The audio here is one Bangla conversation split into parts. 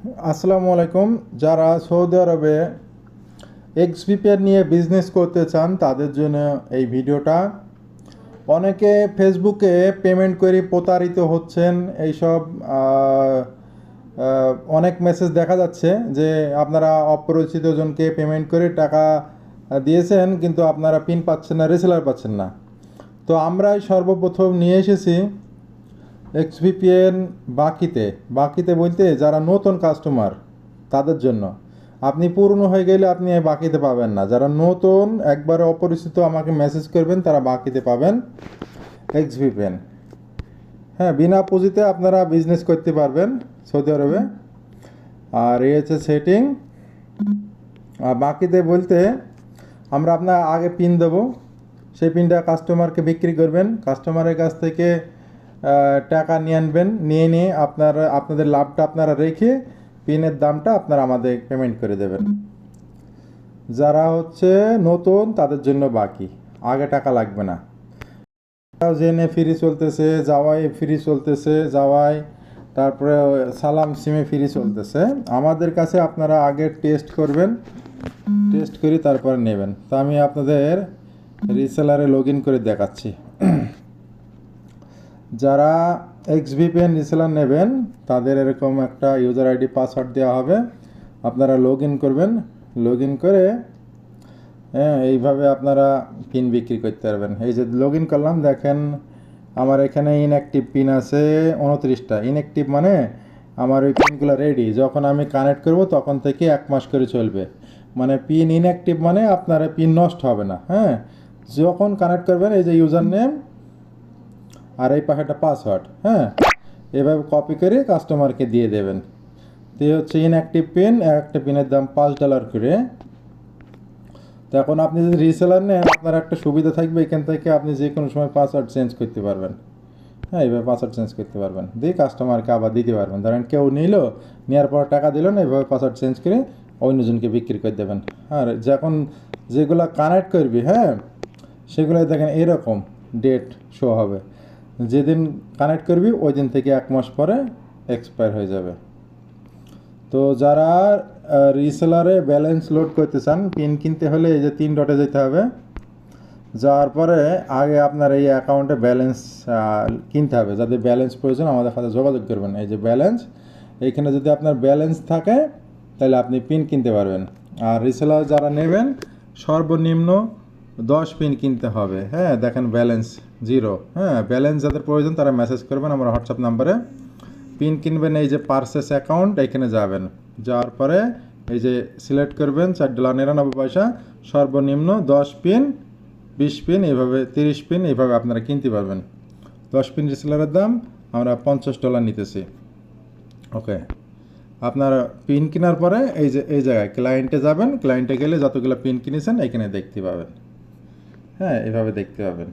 আসসালামু আলাইকুম। যারা সৌদি আরবে এক্সভিপিআর নিয়ে বিজনেস করতে চান, তাদের জন্য এই ভিডিওটা। অনেকে ফেসবুকে পেমেন্ট করে প্রতারিত হচ্ছেন, এইসব অনেক মেসেজ দেখা যাচ্ছে যে আপনারা অপরিচিত জনকে পেমেন্ট করে টাকা দিয়েছেন, কিন্তু আপনারা পিন পাচ্ছেন না রেসেলার পাচ্ছেন না। তো আমরাই সর্বপ্রথম নিয়ে এসেছি। এক্সভিপিএন বাকিতে বাকিতে বলতে যারা নতুন কাস্টমার তাদের জন্য। আপনি পুরনো হয়ে গেলে আপনি বাকিতে পাবেন না। যারা নতুন, একবারে অপরিচিত আমাকে মেসেজ করবেন, তারা বাকিতে পাবেন এক্সভিপিএন। হ্যাঁ বিনা পুঁজিতে আপনারা বিজনেস করতে পারবেন সৌদি আরবে। আর এই হচ্ছে সেটিং আর বাকিতে বলতে আমরা আপনার আগে পিন দেবো। সেই পিনটা কাস্টমারকে বিক্রি করবেন। কাস্টমারের কাছ থেকে টাকা নিয়ে আনবেন, নিয়ে নিয়ে আপনারা, আপনাদের লাভটা আপনারা রেখে পিনের দামটা আপনারা আমাদের পেমেন্ট করে দেবেন। যারা হচ্ছে নতুন, তাদের জন্য বাকি। আগে টাকা লাগবে না। জেনে ফ্রি চলতেছে যাওয়াই ফ্রি চলতেছে যাওয়াই তারপরে সালাম সিমে ফ্রি চলতেছে। আমাদের কাছে আপনারা আগে টেস্ট করবেন টেস্ট করি তারপরে নেবেন। তা আমি আপনাদের রিসেলারে লগ করে দেখাচ্ছি। যারা এক্স এক্সভিপিএন রিসেলার নেবেন, তাদের এরকম একটা ইউজার আইডি পাসওয়ার্ড দেওয়া হবে। আপনারা লগ ইন করবেন। লগ ইন করে হ্যাঁ এইভাবে আপনারা পিন বিক্রি করতে পারবেন। এই যে লগ ইন করলাম, দেখেন আমার এখানে ইনঅ্যাক্টিভ পিন আছে উনত্রিশটা। ইনঅ্যাক্টিভ মানে আমার ওই পিনগুলো রেডি যখন আমি কানেক্ট করব, তখন থেকে এক মাস করে চলবে। মানে পিন ইনঅ্যাক্টিভ মানে আপনার পিন নষ্ট হবে না। হ্যাঁ যখন কানেক্ট করবেন, এই যে ইউজার নেম আর এই পাখাটা পাসওয়ার্ড হ্যাঁ? এভাবে কপি করে কাস্টমারকে দিয়ে দেবেন। তো হচ্ছে ইনঅ্যাক্টিভ পিন একটা পেনের দাম পাঁচ ডলার করে। তো এখন আপনি যদি রিসেলার নেন, আপনার একটা সুবিধা থাকবে, এখান থেকে আপনি যে কোনো সময় পাসওয়ার্ড চেঞ্জ করতে পারবেন। হ্যাঁ এইভাবে পাসওয়ার্ড চেঞ্জ করতে পারবেন। দিয়ে কাস্টমারকে আবার দিতে পারবেন। ধরেন কেউ নিল নেওয়ার পর টাকা দিল না এইভাবে পাসওয়ার্ড চেঞ্জ করে অন্যজনকে বিক্রি করে দেবেন। আর যখন যেগুলো কানেক্ট করবি হ্যাঁ সেগুলো দেখেন এরকম ডেট শো হবে। যেদিন কানেক্ট করবি ওই দিন থেকে এক মাস পরে এক্সপায়ার হয়ে যাবে। তো যারা রিসেলারে ব্যালেন্স লোড করতে চান পিন কিনতে হলে এই যে তিন ডটে যেতে হবে। যাওয়ার পরে আগে আপনার এই অ্যাকাউন্টে ব্যালেন্স কিনতে হবে। যাদের ব্যালেন্স প্রয়োজন, আমাদের সাথে যোগাযোগ করবেন। এই যে ব্যালেন্স এইখানে যদি আপনার ব্যালেন্স থাকে, তাহলে আপনি পিন কিনতে পারবেন। আর রিসেলার যারা নেবেন, সর্বনিম্ন দশ পিন কিনতে হবে। হ্যাঁ দেখেন ব্যালেন্স জিরো। হ্যাঁ ব্যালেন্স যাদের প্রয়োজন তারা মেসেজ করবেন আমার হোয়াটসঅ্যাপ নাম্বারে পিন কিনবেন এই যে পার্সেস অ্যাকাউন্ট এখানে যাবেন। যাওয়ার পরে এই যে সিলেক্ট করবেন, চার ডলার নিরানব্বই পয়সা, সর্বনিম্ন দশ পিন বিশ পিন এইভাবে তিরিশ পিন এইভাবে আপনারা কিনতে পারবেন। দশ পিন রিসেলারের দাম আমরা পঞ্চাশ ডলার নিতেছি। ওকে আপনার পিন কেনার পরে এই যে, এই জায়গায় ক্লায়েন্টে যাবেন। ক্লায়েন্টে গেলে যতগুলো পিন কিনেছেন এখানে দেখতে পাবেন। হ্যাঁ এভাবে দেখতে পাবেন।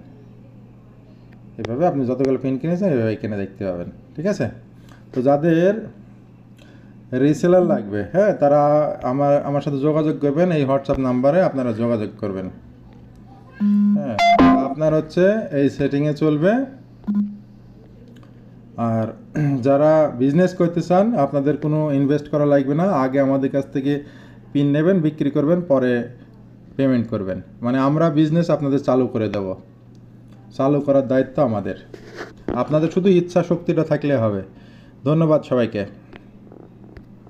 এভাবে আপনি যতগুলো পিন কিনেছেন এভাবে এখানে দেখতে পাবেন। ঠিক আছে? তো যাদের রিসেলার লাগবে হ্যাঁ তারা আমার আমার সাথে যোগাযোগ করবেন, এই হোয়াটসঅ্যাপ নাম্বারে আপনারা যোগাযোগ করবেন। হ্যাঁ আপনার হচ্ছে এই সেটিংয়ে চলবে। আর যারা বিজনেস করতে চান, আপনাদের কোনো ইনভেস্ট করা লাগবে না। আগে আমাদের কাছ থেকে পিন নেবেন, বিক্রি করবেন, পরে পেমেন্ট করবেন। মানে আমরা বিজনেস আপনাদের চালু করে দেব। চালু করার দায়িত্ব আমাদের। আপনাদের শুধু ইচ্ছা শক্তিটা থাকলে হবে। ধন্যবাদ সবাইকে।